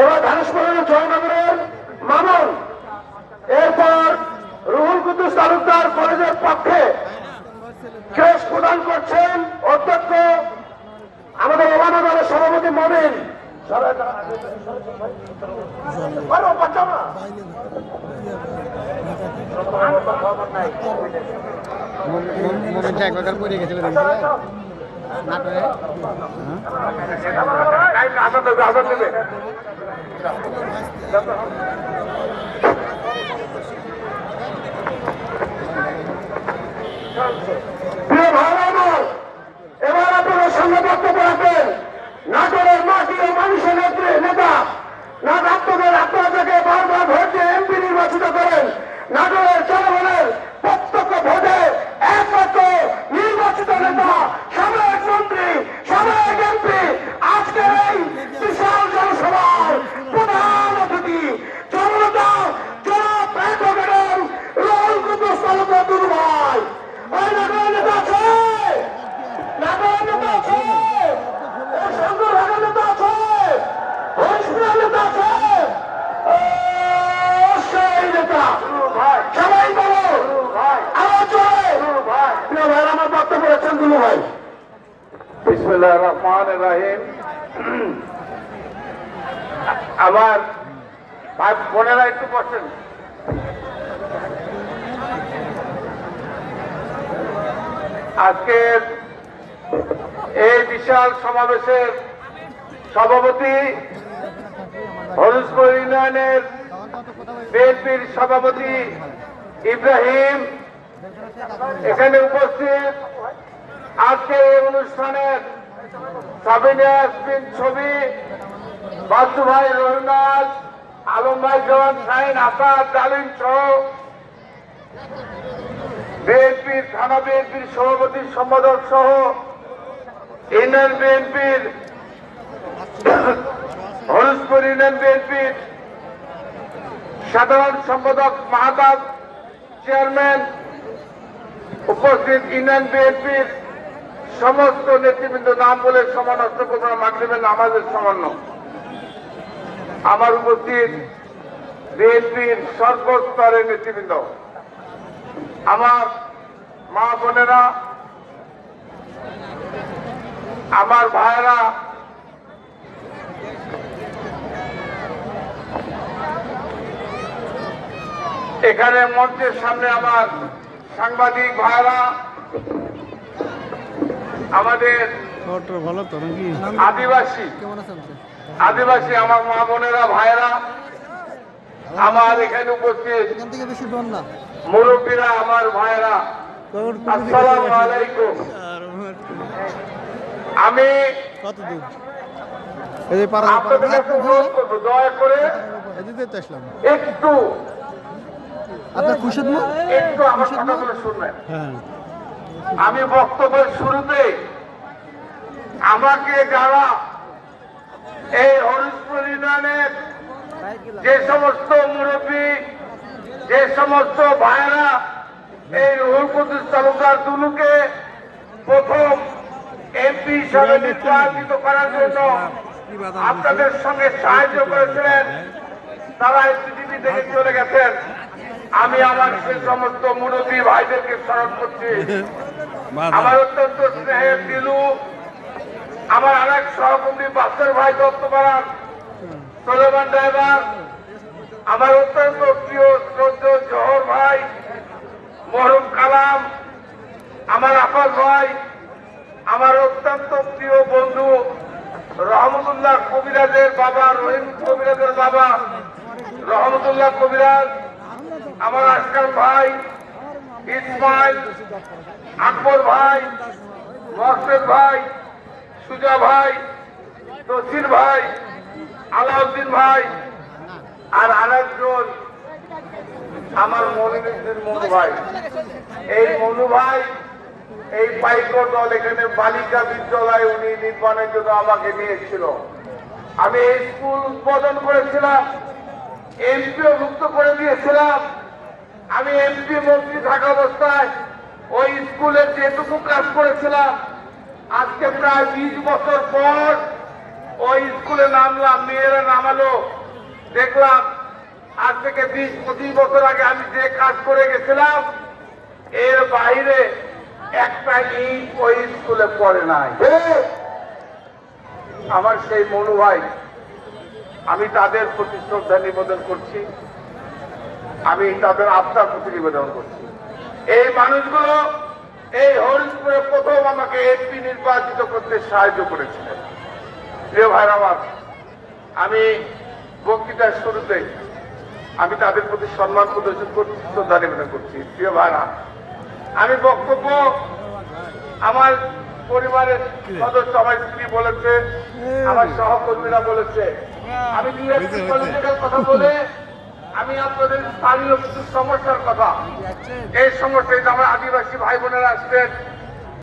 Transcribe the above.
এবার ধানেশ্বরের জয়নগরের মামুন। এরপর রুহুল কুদ্দুস তালুকদার কলেজের পক্ষে কেস প্রদান করছেন অধ্যক্ষ আমাদের ওলামা দলের সভাপতি মমিন মোমেন্টটা এক প্রকার পড়ে গেছিল নাটোরে প্রিয় ভাইরা আমার, এবার আপনারা সামনে বক্তব্য রাখবেন নাটোরের মাটি ও মানুষের নেত্রী নেতা না আপনাদের আপনারা যাকে বারবার ভোট দিয়ে এমপি নির্বাচিত করেন নাটোরের জনগণের প্রত্যক্ষ ভোটে একমাত্র নির্বাচিত নেতা সাময়িক মন্ত্রী সাময়িক এমপি আজকের এই বিশাল জনসভার প্রধান অতিথি জনতা জনাব ব্যাংকের রোল কুতুস তালুকদার দুরু ভাই ওই নাটোরের নেতা আছে নাটোরের নেতা আছে ওই শঙ্কর ভাগের নেতা আছে হরিশপুরের নেতা আছে ও, সেই নেতা সবাই বলো আমার চলে প্রিয় ভাই আমার বক্তব্য রাখছেন দুলু ভাই বিসমুল্লাহ রহমান রাহিম। আমার ভাই বোনেরা একটু বসেন। আজকের এই বিশাল সমাবেশের সভাপতি হরুজপুর ইউনিয়নের বিএনপির সভাপতি ইব্রাহিম। এখানে উপস্থিত আজকে এই অনুষ্ঠানের সাবিনা ইয়াসমিন ছবি, বাচ্চু ভাই রহিনাজ আলম ভাই জওয়ান সাইন আসাদ ডালিম সহ বিএনপির থানা বিএনপির সভাপতি সম্পাদক সহ ইউনিয়ন বিএনপির হরুজপুর ইউনিয়ন বিএনপির সাধারণ সম্পাদক মাহাতাব চেয়ারম্যান উপস্থিত ইউনিয়ন বিএনপির সমস্ত নেতৃবৃন্দ নাম বলে সমান অস্ত্র করবেন মাগরিবেন আমাদের সামান্য। আমার উপস্থিত বিএনপির সর্বস্তরের নেতৃবৃন্দ। আমার মা বোনেরা, আমার ভাইয়েরা, এখানে মঞ্চের সামনে আমার সাংবাদিক ভাইরা আমাদের খবরটা ভালো তো নাকি? আদিবাসী। আদিবাসী আমার মা বোনেরা ভাইরা আমার এখানে উপস্থিত মুরব্বীরা আমার ভাইরা আসসালামু আলাইকুম। আমি দয়া করে একটু আপনার খুশিদ না একটু আমার কথাগুলো শুনবেন। হ্যাঁ। আমি বক্তব্যের শুরুতে আমাকে যারা এই হরিশপুর যে সমস্ত মুরব্বী, যে সমস্ত ভাইরা এই রুহুল তালুকার দুলুকে প্রথম এমপি হিসাবে নির্বাচিত করার জন্য আপনাদের সঙ্গে সাহায্য করেছিলেন, তারা এই পৃথিবী থেকে চলে গেছেন। আমি আমার সে সমস্ত মুরব্বী ভাইদেরকে স্মরণ করছি। আমার অত্যন্ত স্নেহের দিলু আমার আরেক সহকর্মী বাসের ভাই দত্তপাড়ার সোলেমান ড্রাইভার। আমার অত্যন্ত প্রিয় শ্রদ্ধ জহর ভাই মহরুম কালাম আমার আফাজ ভাই আমার অত্যন্ত প্রিয় বন্ধু রহমতুল্লাহ কবিরাজের বাবা রহিম কবিরাজের বাবা রহমতুল্লাহ কবিরাজ। আমার আজকাল ভাই, ইসমাইল, আকবর ভাই মহসেদ ভাই, সুজা ভাই, তসির ভাই, আলাউদ্দিন ভাই, আর আরেকজন আমার মনিরুদ্দিন মনু ভাই। এই মনু ভাই, এই পাইকর দল এখানে বালিকা বিদ্যালয় উনি নির্মাণের জন্য আমাকে নিয়েছিল। আমি এই স্কুল উদ্বোধন করেছিলাম, এমপিও মুক্ত করে দিয়েছিলাম। আমি এমপি মন্ত্রী থাকা অবস্থায় ওই স্কুলে যেটুকু কাজ করেছিলাম, আজকে প্রায় বিশ বছর পর ওই স্কুলে নামলাম, মেয়েরা নামালো। দেখলাম, আজ থেকে বিশ পঁচিশ বছর আগে আমি যে কাজ করে গেছিলাম, এর বাইরে একটা ইট ওই স্কুলে পড়ে নাই। আমার সেই মনু ভাই, আমি তাদের প্রতি শ্রদ্ধা নিবেদন করছি। আমি তাদের আত্মার প্রতি নিবেদন করছি। এই মানুষগুলো এই হরিশপুরে প্রথম আমাকে এমপি নির্বাচিত করতে সাহায্য করেছিলেন। প্রিয় ভাই আমার আমি বক্তৃতার শুরুতে আমি তাদের প্রতি সম্মান প্রদর্শন করছি শ্রদ্ধা নিবেদন করছি। প্রিয় ভাইরা আমি বক্তব্য আমার পরিবারের সদস্য আমার স্ত্রী বলেছে আমার সহকর্মীরা বলেছে। আমি কথা বলে আমি আপনাদের স্থানীয় কিছু সমস্যার কথা। এই সমস্যা এই যে আমার আদিবাসী ভাই বোনেরা আসছেন